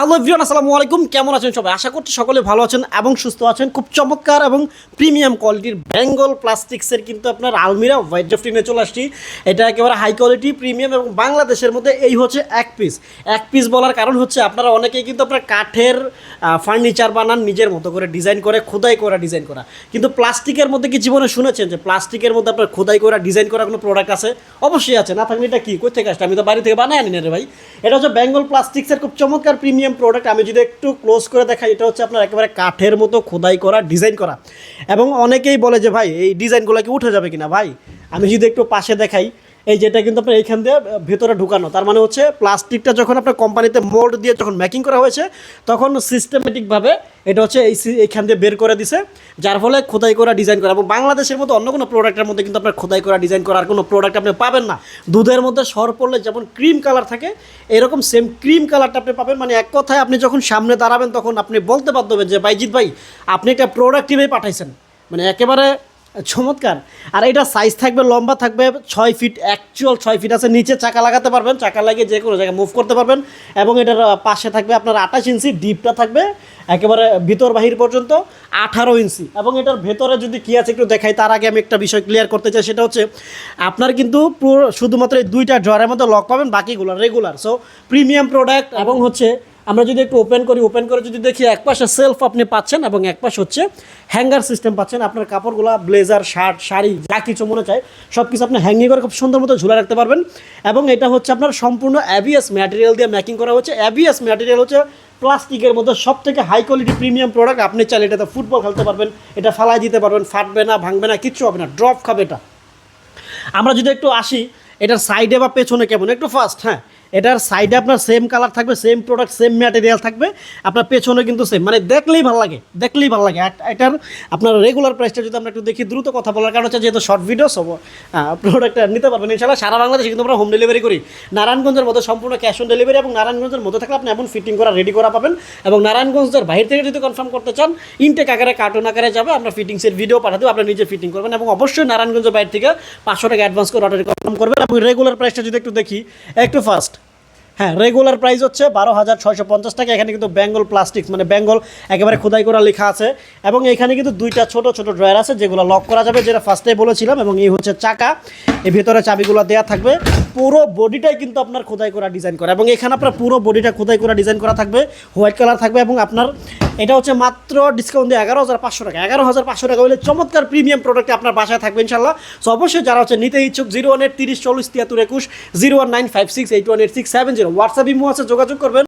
Hello everyone আসসালামু আলাইকুম। কেমন আছেন সবাই? আশা করছি সকলে ভালো আছেন এবং সুস্থ আছেন। খুব চমৎকার এবং প্রিমিয়াম কোয়ালিটির বেঙ্গল প্লাস্টিক্সের কিন্তু আপনার আলমিরা হোয়াইট ড্রাফটিংয়ে চলে আসছি। এটা একেবারে হাই কোয়ালিটি প্রিমিয়াম এবং বাংলাদেশের মধ্যে এই হচ্ছে এক পিস এক পিস বলার কারণ হচ্ছে আপনারা অনেকেই কিন্তু আপনার কাঠের ফার্নিচার বানান, নিজের মতো করে ডিজাইন করে, খোদাই করা ডিজাইন করা। কিন্তু প্লাস্টিকের মধ্যে কি জীবনে শুনেছেন যে প্লাস্টিকের মধ্যে আপনার খোদাই করা ডিজাইন করা কোনো প্রোডাক্ট আছে? অবশ্যই আছে। না থাকলে এটা কি? কই থেকে আসছে? আমি তো বাড়ি থেকে বানাই আনি না রে ভাই। এটা হচ্ছে বেঙ্গল প্লাস্টিক্সের খুব চমৎকার প্রিমিয়াম প্রোডাক্ট আমি যদি একটু ক্লোজ করে দেখাই, এটা হচ্ছে আপনার একেবারে কাঠের মতো খোদাই করা ডিজাইন করা। এবং অনেকেই বলে যে, ভাই, এই ডিজাইনগুলো কি উঠে যাবে কিনা? ভাই, আমি যদি একটু পাশে দেখাই এই যেটা কিন্তু আপনার এইখান দিয়ে ভেতরে ঢুকানো। তার মানে হচ্ছে প্লাস্টিকটা যখন আপনার কোম্পানিতে মোল্ড দিয়ে যখন মেকিং করা হয়েছে, তখন সিস্টেমেটিকভাবে এটা হচ্ছে এই এইখান দিয়ে বের করে দিছে। যার ফলে খোদাই করা ডিজাইন করা এবং বাংলাদেশের মতো অন্য কোনো প্রোডাক্টের মধ্যে কিন্তু আপনার খোদাই করা ডিজাইন করার কোনো প্রোডাক্ট আপনি পাবেন না। দুধের মধ্যে সর পড়লে যেমন ক্রিম কালার থাকে, এরকম সেম ক্রিম কালারটা আপনি পাবেন। মানে এক কথায় আপনি যখন সামনে দাঁড়াবেন, তখন আপনি বলতে বাধ্য হবেন যে বাইজিৎ ভাই, আপনি একটা প্রোডাক্ট পাঠাইছেন। মানে একেবারে চমৎকার। আর এটা সাইজ থাকবে, লম্বা থাকবে, ছয় ফিট অ্যাকচুয়াল ছয় ফিট আছে। নিচে চাকা লাগাতে পারবেন, চাকা লাগিয়ে যে কোনো জায়গায় মুভ করতে পারবেন। এবং এটার পাশে থাকবে আপনার আঠাশ ইঞ্চি ডিপটা থাকবে, একেবারে ভিতর বাহির পর্যন্ত আঠারো ইঞ্চি এবং এটার ভেতরে যদি কী আছে, একটু দেখাই, তার আগে আমি একটা বিষয় ক্লিয়ার করতে চাই, সেটা হচ্ছে আপনার কিন্তু শুধুমাত্র এই দুইটা ড্রয়ারের মধ্যে লক পাবেন, বাকিগুলো রেগুলার সো প্রিমিয়াম প্রোডাক্ট এবং হচ্ছে আমরা যদি একটু ওপেন করি ওপেন করে যদি দেখি এক পাশে সেলফ আপনি পাচ্ছেন এবং এক পাশে হচ্ছে হ্যাঙ্গার সিস্টেম পাচ্ছেন। আপনার কাপড়গুলো ব্লেজার শার্ট শাড়ি, যা কিছু মনে চায় সব কিছু আপনি হ্যাঙ্গিং করে খুব সুন্দর মতো ঝুলে রাখতে পারবেন। এবং এটা হচ্ছে আপনার সম্পূর্ণ অ্যাবিএস ম্যাটেরিয়াল দিয়ে মেকিং করা হচ্ছে। অ্যাবিএস ম্যাটেরিয়াল হচ্ছে প্লাস্টিকের মধ্যে সব থেকে হাই কোয়ালিটি প্রিমিয়াম প্রোডাক্ট আপনি চাইলে এটাতে ফুটবল খেলতে পারবেন, এটা ফালাই দিতে পারবেন, ফাটবে না, ভাঙবে না, কিচ্ছু হবে না ড্রপ খাবে এটা। আমরা যদি একটু আসি, এটার সাইডে বা পেছনে কেমন? একটু ফার্স্ট হ্যাঁ। এটার সাইডে আপনার সেম কালার থাকবে সেম প্রোডাক্ট সেম ম্যাটেরিয়াল থাকবে। আপনার পেছনে কিন্তু সেম মানে দেখলেই ভালো লাগে, দেখলেই ভালো লাগে। এটার আপনার রেগুলার প্রাইসটা যদি আমরা একটু দেখি, দ্রুত কথা বলার কারণ হচ্ছে যেহেতু শর্ট ভিডিও সব প্রোডাক্টটা নিতে পারবেন। ইনশাল্লাহ সারা বাংলাদেশে কিন্তু আমরা হোম ডেলিভারি করি। নারায়ণগঞ্জের মধ্যে সম্পূর্ণ ক্যাশ অন ডেলিভারি এবং নারায়ণগঞ্জের মধ্যে থাকলে আপনি এমন ফিটিং করা রেডি করা পাবেন। এবং নারায়ণগঞ্জের বাইরে থেকে যদি কনফার্ম করতে চান ইনটেক আকারে কার্টুন আকারে যাবে। আমরা ফিটিংসের ভিডিও পাঠাতে আপনি নিজে ফিটিং করবেন। এবং অবশ্যই নারায়ণগঞ্জের বাইরে থেকে পাঁচশো টাকা অ্যাডভান্স করে অর্ডার কনফার্ম করবেন। এবং রেগুলার প্রাইসটা যদি একটু দেখি, একটু ফার্স্ট হ্যাঁ রেগুলার প্রাইস হচ্ছে বারো হাজার ছয়শো পঞ্চাশ টাকা। এখানে কিন্তু বেঙ্গল প্লাস্টিক মানে বেঙ্গল একেবারে খোদাই করা লেখা আছে। এবং এখানে কিন্তু দুইটা ছোট ছোট ড্রয়ার আছে যেগুলো লক করা যাবে যেটা ফার্স্টে বলেছিলাম এবং এই হচ্ছে চাকা। এই ভেতরে চাবিগুলো দেওয়া থাকবে। পুরো বডিটাই কিন্তু আপনার খোদাই করা ডিজাইন করা। এবং এখানে আপনার পুরো বডিটা খোদাই করা ডিজাইন করা থাকবে হোয়াইট কালার থাকবে এবং আপনার এটা হচ্ছে মাত্র ডিসকাউন্ট দিয়ে এগারো হাজার পাঁচশো টাকা। এগারো হাজার পাঁচশো টাকা হলে চমৎকার প্রিমিয়াম প্রোডাক্ট আপনার বাসায় থাকবে ইনশাল্লাহ সো অবশ্যই যারা হচ্ছে নিতে ইচ্ছুক, জিরো ওয়ান এইট তিরিশ চল্লিশ তিয়াত্তর একুশ, zero one nine five six, eight one eight six seven zero. WhatsApp imo আছে, যোগাযোগ করবেন।